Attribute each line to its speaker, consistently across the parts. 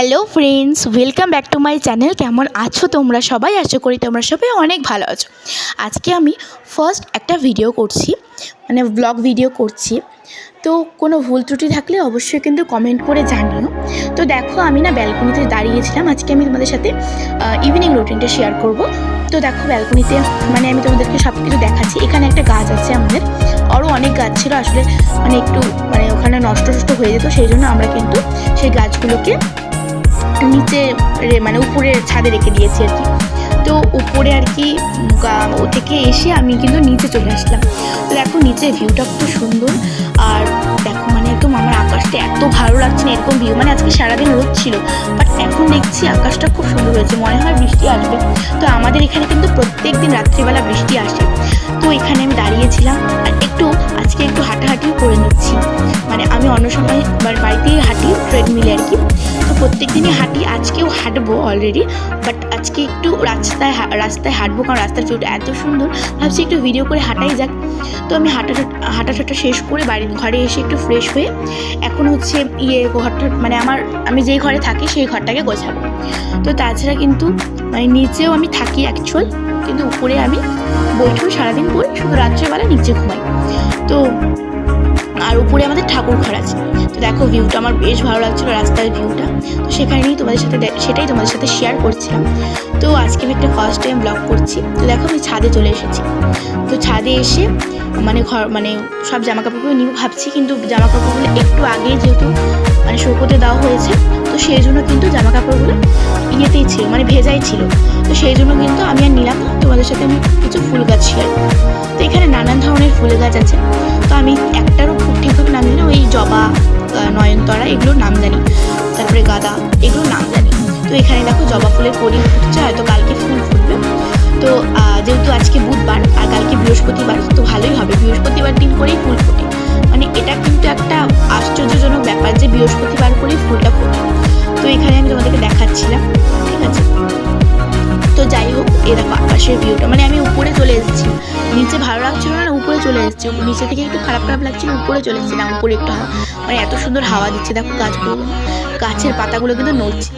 Speaker 1: Hello friends, welcome back to my channel. কেমন আছো তোমরা সবাই? আশা করি তোমরা সবাই অনেক ভালো আছো। আজকে আমি ফার্স্ট একটা ভিডিও করছি মানে ব্লগ ভিডিও করছি। তো কোনো ভুল ত্রুটি থাকলে অবশ্যই কিন্তু কমেন্ট করে জানিও। তো দেখো, আমি না ব্যালকনিতে দাঁড়িয়েছিলাম। আজকে আমি তোমাদের সাথে ইভিনিং রুটিনটা শেয়ার করব। তো দেখো ব্যালকনিতে মানে আমি তোমাদেরকে সব কিছু দেখাচ্ছি। এখানে একটা গাছ আছে আমাদের। আরও অনেক গাছ ছিল। আসলে মানে একটু মানে ওখানে নষ্ট টষ্ট হয়ে যেত। সেই জন্য আমরা কিন্তু সেই গাছগুলোকে নিচে মানে উপরে ছাদে রেখে দিয়েছি আর কি। তো উপরে আর কি ও থেকে এসে আমি কিন্তু নিচে চলে আসলাম। তো দেখো নিচে ভিউটা খুব সুন্দর। আর দেখো মানে একদম আমার আকাশটা এত ভালো লাগছে না, এরকম ভিউ মানে আজকে সারাদিন রোদ ছিল বাট এখন দেখছি আকাশটা খুব সুন্দর হয়েছে। মনে হয় বৃষ্টি আসবে। তো আমাদের এখানে কিন্তু প্রত্যেক দিন রাত্রিবেলা বৃষ্টি আসে। তো এখানে আমি দাঁড়িয়েছিলাম আর একটু, আজকে একটু হাঁটাহাঁটিও করে নিচ্ছি। মানে আমি অন্য সময় বা- বাড়িতেই হাঁটি ট্রেডমিলে আর কি। প্রত্যেক দিনই হাঁটি। আজকেও হাঁটবো অলরেডি বাট আজকে একটু রাস্তায় রাস্তায় হাঁটবো, কারণ রাস্তার ভিউটা এত সুন্দর। ভাবছি একটু ভিডিও করে হাঁটাই যাক। তো আমি হাঁটা হাঁটা ঠাটা শেষ করে বাড়ির ঘরে এসে একটু ফ্রেশ হয়ে এখন হচ্ছে ইয়ে ঘরটা মানে আমার আমি যেই ঘরে থাকি সেই ঘরটাকে গোছাবো। তো তাছাড়া কিন্তু মানে নিচেও আমি থাকি অ্যাকচুয়াল কিন্তু উপরে আমি বৈঠক সারাদিন পরে, শুধু রাত্রেবেলা নিচে ঘুমাই। তো আর উপরে আমাদের ঠাকুর ঘর আছে। তো দেখো ভিউটা আমার বেশ ভালো লাগছিল রাস্তার ভিউটা তো সেখানেই তোমাদের সাথে সেটাই তোমাদের সাথে শেয়ার করছিলাম। তো আজকে আমি একটা ফার্স্ট টাইম ব্লগ করছি। তো দেখো, আমি ছাদে চলে এসেছি। তো ছাদে এসে মানে ঘর মানে সব জামা কাপড়গুলো নিব ভাবছি, কিন্তু জামা কাপড়গুলো একটু আগে যেহেতু মানে শুকোতে দেওয়া হয়েছে, তো সেই জন্য কিন্তু জামা কাপড়গুলো ইয়েতেই ছিল মানে ভেজাই ছিল। তো সেই জন্য কিন্তু আমি আর নিলাম তোমাদের সাথে আমি কিছু ফুল গাছ শেয়ার তো এখানে নানান ধরনের ফুল গাছ আছে। তো আমি একটারও খুব ঠিকভাবে নাম জানি ওই জবা নয়নতারা এগুলোর নাম জানি। তারপরে গাঁদা, এগুলোর নাম জানি। তো এখানে দেখো জবা ফুলের কড়ি ফুটছে হয়তো কালকে ফুল ফুটবে। তো যেহেতু আজকে বুধবার আর কালকে বৃহস্পতিবার, তো ভালোই হবে। বৃহস্পতিবার দিন করেই ফুল ফোটে। মানে এটা কিন্তু একটা আশ্চর্যজনক ব্যাপার যে বৃহস্পতিবার করেই ফুলটা ফোটে। তো এখানে আমি তোমাদেরকে দেখাচ্ছিলাম। এ আকাশের ভিউটা মানে আমি উপরে চলে এসেছি। নিচে ভালো লাগছিল না, উপরে চলে এসেছি। নিচে থেকে একটু খারাপ খারাপ লাগছিল, উপরে চলে এসেছিলাম, উপরে একটু মানে এত সুন্দর হাওয়া দিচ্ছে, দেখো গাছগুলো। গাছের পাতাগুলো কিন্তু নড়ছে।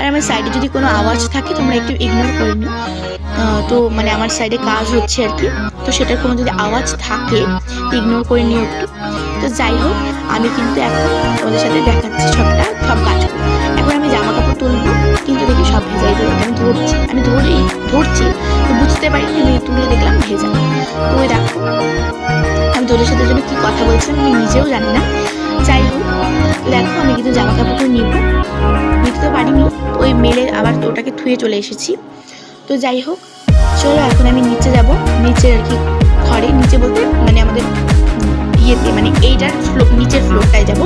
Speaker 1: আর আমার সাইডে যদি কোনো আওয়াজ থাকে, তোমরা একটু ইগনোর করে নিও। তো মানে আমার সাইডে কাজ হচ্ছে আর কি। তো সেটার কোনো যদি আওয়াজ থাকে ইগনোর করে নিও একটু। তো যাই হোক, আমি কিন্তু এখন তোমাদের সাথে দেখাচ্ছি সবটা সব গাছগুলো। এখন আমি জামা কাপড় তুলবো, কিন্তু দেখি সব আমি ধরছি, আমি ধরি ধরছি বুঝতে পারি আমি তুলে দেখলাম ভেজা। তো দেখো আমি তোদের সাথে জন্য কি কথা বলছিলাম আমি নিজেও জানি না। যাই হোক, দেখো, আমি কিন্তু জামা কাপড় নিব। নিতে তো পারিনি, ওই মেলে আবার ওটাকে ধুয়ে চলে এসেছি। তো যাই হোক, চলো, এখন আমি নিচে যাব। নিচে আর কি ঘরে, নিচে বলতে মানে আমাদের ইয়েতে মানে এইটার ফ্লো নিচের ফ্লোরটায় যাব।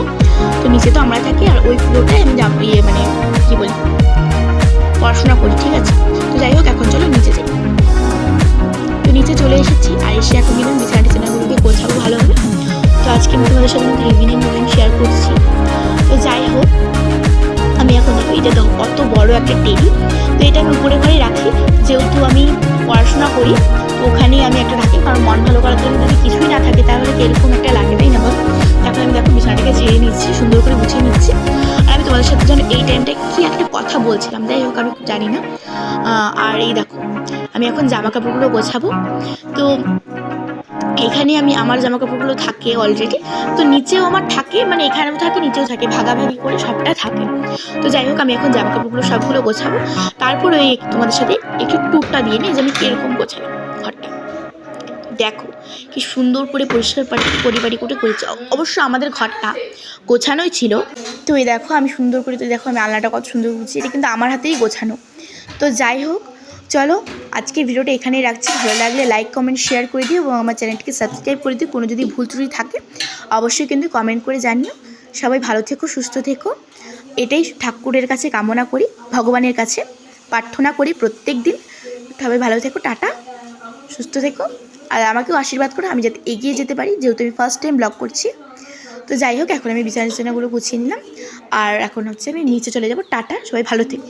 Speaker 1: তো নিচে তো আমরা থাকি, আর ওই ফ্লোরটায় আমি যাব ইয়ে মানে কি বলি পড়াশোনা করি, ঠিক আছে? তো যাই হোক, এখন চলো নিচে যাই। তো নিচে চলে এসেছি, আর এসে এখন কিন্তু বিছানা টিছানাগুলোকে গোছাবো ভালোভাবে। তো আজকে আমি তোমাদের সাথে কিন্তু ইভিনিং রুটিন শেয়ার করছি। তো যাই হোক, আমি এখন দেখো এটা দেখো, কত বড় একটা টেবিল তো এটা আমি উপরে ঘরে রাখি, যেহেতু আমি পড়াশোনা করি ওখানেই আমি একটা রাখি, কারণ মন ভালো করার জন্য যদি কিছুই না থাকে, তাহলে এরকম একটা লাগে, তাই না বল? এখন আমি দেখো বিছানাটাকে ছেড়ে নিচ্ছি, সুন্দর করে গুছিয়ে নিচ্ছি। আর আমি তোমাদের সাথে যেন এই টাইমটায় কি একটা বলছিলাম, যাই হোক, আমি জানি না। আর এই দেখো, আমি এখন জামা কাপড়গুলো গোছাবো। তো এখানে আমি, আমার জামা কাপড়গুলো থাকে অলরেডি তো নিচেও আমার থাকে মানে এখানেও থাকে, নিচেও থাকে, ভাগাভাগি করে সবটা থাকে। তো যাই হোক, আমি এখন জামা কাপড়গুলো সবগুলো গোছাবো। তারপরে ওই তোমাদের সাথে একটু টুকটা দিয়ে নিই, যে আমি কীরকম ঘরটা দেখো, কি সুন্দর করে পরিষ্কার পাটি পরিবারি করে করেছে। অবশ্য আমাদের ঘরটা গোছানোই ছিল। তো এই দেখো, আমি সুন্দর করে, তো দেখো আমি আলনাটা কত সুন্দর গুছিয়ে এটা কিন্তু আমার হাতেই গোছানো। তো যাই হোক, চলো আজকের ভিডিওটা এখানেই রাখছি। ভালো লাগলে লাইক কমেন্ট শেয়ার করে দিও এবং আমার চ্যানেলটিকে সাবস্ক্রাইব করে দিও। কোনো যদি ভুল ত্রুটি থাকে, অবশ্যই কিন্তু কমেন্ট করে জানিও। সবাই ভালো থেকো, সুস্থ থেকো। এটাই ঠাকুরের কাছে কামনা করি, ভগবানের কাছে প্রার্থনা করি প্রত্যেক দিন। সবাই ভালো থেকো, টাটা। সুস্থ থেকো। আর আমাকেও আশীর্বাদ করে, আমি যাতে এগিয়ে যেতে পারি, যেহেতু আমি ফার্স্ট টাইম ব্লগ করছি। তো যাই হোক, এখন আমি বিছানা টিছানাগুলো গুছিয়ে নিলাম। আর এখন হচ্ছে আমি নিচে চলে যাব, টাটা, সবাই ভালো থেকো।